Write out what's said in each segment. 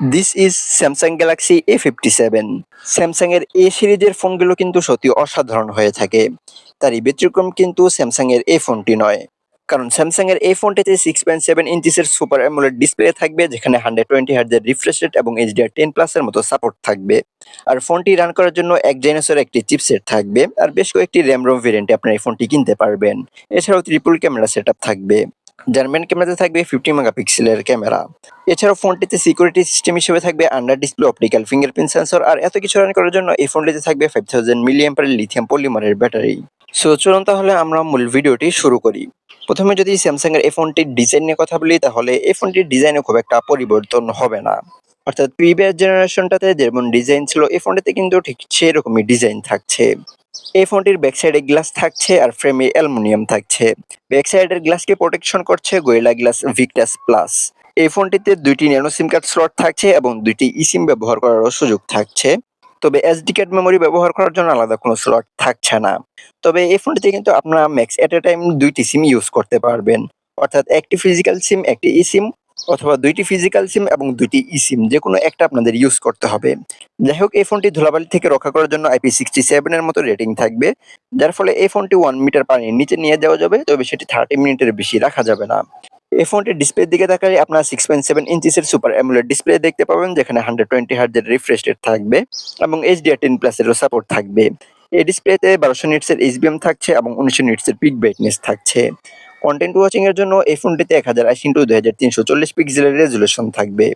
This is Samsung Galaxy A fifty seven Samsung এর A সিরিজের ফোনগুলো কিন্তু সত্যি অসাধারণ হয়ে থাকে। তারই ব্যতিক্রম কিন্তু স্যামসাং এর এই ফোনটি নয়। কারণ স্যামসাং এর এই ফোনটিতে সিক্স পয়েন্ট সেভেন ইঞ্চিসের সুপার অ্যামোলেড ডিসপ্লে থাকবে, যেখানে হান্ড্রেড টোয়েন্টি হার্জের রিফ্রেশ রেট এবং এইচডিআর টেন প্লাসের মতো সাপোর্ট থাকবে। আর ফোনটি রান করার জন্য এক জেনাসের একটি চিপসেট থাকবে, আর বেশ কয়েকটি র্যাম রোম ভেরিয়েন্টে আপনার এই ফোনটি কিনতে পারবেন। এছাড়াও ত্রিপুল ক্যামেরা সেট থাকবে। যার মেন ক্যামেরাতে থাকবে ফিফটি মেগাপিক্সেলের ক্যামেরা এছাড়াও ফোনটিতে সিকিউরিটি সিস্টেম হিসেবে থাকবে under display optical fingerprint sensor আর এত কিছু রান করার জন্য এই ফোনটিতে থাকবে ফাইভ থাউজেন্ড মিলিয়াম্পারের লিথিয়াম পলিমারের ব্যাটারি সো চলুন তাহলে আমরা মূল ভিডিওটি শুরু করি। প্রথমে যদি স্যামসাং এর এই ফোনটির ডিজাইন নিয়ে কথা বলি, তাহলে এই ফোনটির ডিজাইনে খুব একটা পরিবর্তন হবে না। অর্থাৎ প্রিভিয়াস জেনারেশনটাতে যেমন ডিজাইন ছিল, এই ফোনটিতে কিন্তু ঠিক সেরকমই ডিজাইন থাকছে। এই ফোনটির ব্যাক সাইডে গ্লাস থাকছে আর ফ্রেমে অ্যালুমিনিয়াম থাকছে। ব্যাক সাইডের গ্লাসকে প্রোটেকশন করছে গোয়েলা গ্লাস ভিক্টাস প্লাস এই ফোনটিতে দুইটি ন্যানো সিম কার্ড স্লট থাকছে এবং দুইটি ইসিম ব্যবহার করারও সুযোগ থাকছে। তবে এসডি কার্ড মেমোরি ব্যবহার করার জন্য আলাদা কোনো স্লট থাকছে না। তবে এই ফোনটিতে কিন্তু আপনারা ম্যাক্স এট এ টাইম দুইটি সিম ইউজ করতে পারবেন। অর্থাৎ একটি ফিজিক্যাল সিম একটি ই সিম অথবা দুইটি ফিজিক্যাল সিম এবং দুইটি ই সিম যে কোনো একটা আপনাদের ইউজ করতে হবে। যাই হোক এই ফোনটি ধুলাবালি থেকে রক্ষা করার জন্য আইপি সিক্সটি সেভেনের মতো রেটিং থাকবে, যার ফলে এই ফোনটি ওয়ান মিটার পানির নিচে নিয়ে যাওয়া যাবে, তবে সেটি থার্টি মিনিটের বেশি রাখা যাবে না। এই ফোনটির ডিসপ্লের দিকে তাকালে আপনারা সিক্স পয়েন্ট সেভেন ইঞ্চিসের সুপার অ্যামুলেট ডিসপ্লে দেখতে পাবেন, যেখানে হান্ড্রেড টোয়েন্টি হার্জের রিফ্রেশ রেট থাকবে এবং এইচডিআর টেন প্লাসেরও সাপোর্ট থাকবে। এই ডিসপ্লেতে বারোশো নিটসের এইচবিএম থাকছে এবং উনিশশো নিটসের পিক ব্রাইটনেস থাকছে। কন্টেন্ট ওয়াচিং এর জন্য এই ফোনটিতে এক হাজার আশি ইন্টু দুই হাজার তিনশো চল্লিশ পিক্সেলের রেজুলেশন থাকবে।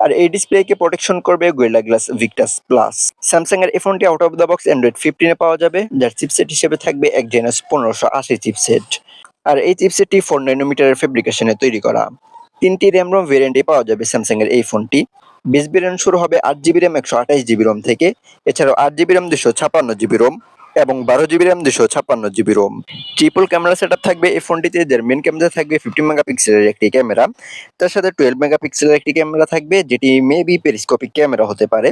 আর এই ডিসপ্লেকে প্রোটেকশন করবে Gorilla glass Victus plus Samsung এর এই ফোনটি out of the box Android ফিফটিনে পাওয়া যাবে, যার চিপসেট হিসেবে থাকবে এক জেনাস পনেরোশো আশি চিপসেট আর এই চিপসেটটি ফোর নাইনোমিটারের ফেব্রিকেশনে তৈরি করা। তিনটি র্যাম রোম ভেরিয়েন্টে পাওয়া যাবে স্যামসাং এর এই ফোনটি বিশ ভেরিয়েন্ট শুরু হবে আট জিবি র্যাম একশো আঠাশ জিবি রোম থেকে। এছাড়াও আট জিবি র্যাম দুশো ছাপান্ন জিবি রোম এবং বারো জিবি র্যাম দুশো ছাপ্পান্ন GB ROM triple camera set থাকবে এই ফোনটিতে যার মেন ক্যামেরা থাকবে ফিফটি মেগাপিক্সেলের একটি ক্যামেরা তার সাথে টুয়েলভ মেগাপিক্সেলের একটি ক্যামেরা থাকবে, যেটি মেবি পেরিস্কোপিক ক্যামেরা হতে পারে।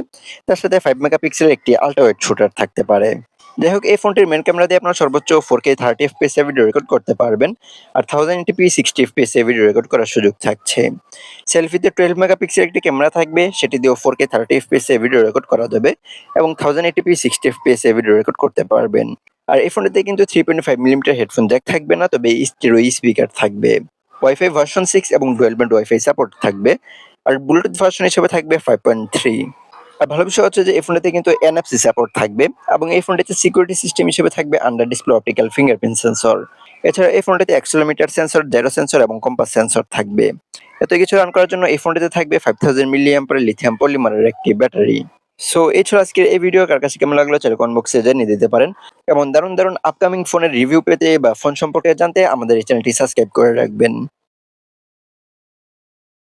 তার সাথে ফাইভ মেগাপিক্সেলের একটি আল্ট্রাওয়েড শুটার থাকতে পারে। যাই হোক এই ফোনটির মেন ক্যামেরা দিয়ে আপনার সর্বোচ্চ ফোর কে থার্টি এফপিএস এ ভিডিও রেকর্ড করতে পারবেন। আর thousand eighty p sixty FPS এ ভিডিও রেকর্ড করার সুযোগ থাকছে। সেলফিতে টুয়েলভ মেগাপিক্সেল একটি ক্যামেরা থাকবে, সেটি দিয়েও ফোর কে থার্টি এফপিএস এ ভিডিও রেকর্ড করা যাবে এবং thousand eighty p sixty FPS এ ভিডিও রেকর্ড করতে পারবেন। আর এই ফোনটিতে কিন্তু three point five millimetre headphone jack থাকবে না, তবে স্টিরো স্পিকার থাকবে। ওয়াইফাই ভার্সন সিক্স এবং ডুয়েল ওয়াইফাই সাপোর্ট থাকবে। আর ব্লুটুথ ভার্সন হিসেবে থাকবে ফাইভ পয়েন্ট থ্রি ভালো বিষয় হচ্ছে যে এই ফোনটিতে কিন্তু এনএফসি সাপোর্ট থাকবে এবং এই ফোনটিতে সিকিউরিটি সিস্টেম হিসেবে থাকবে under display optical fingerprint sensor এছাড়া এই ফোনটিতে অ্যাক্সেলোমিটার সেন্সর জেরো সেন্সর এবং কম্পাস সেন্সর থাকবে। এত কিছু রান করার জন্য এই ফোনটিতে থাকবে ফাইভ থাউজেন্ড মিলিয়াম্পারের লিথিয়াম পলিমারের একটি ব্যাটারি সো এই ছিল আজকের এই ভিডিও কার কাছে কেমন লাগল চলে কমেন্ট বক্সে জানিয়ে দিতে পারেন। এবং দারুণ দারুণ আপকামিং ফোনের রিভিউ পেতে বা ফোন সম্পর্কে জানতে আমাদের এই চ্যানেলটি সাবস্ক্রাইব করে রাখবেন।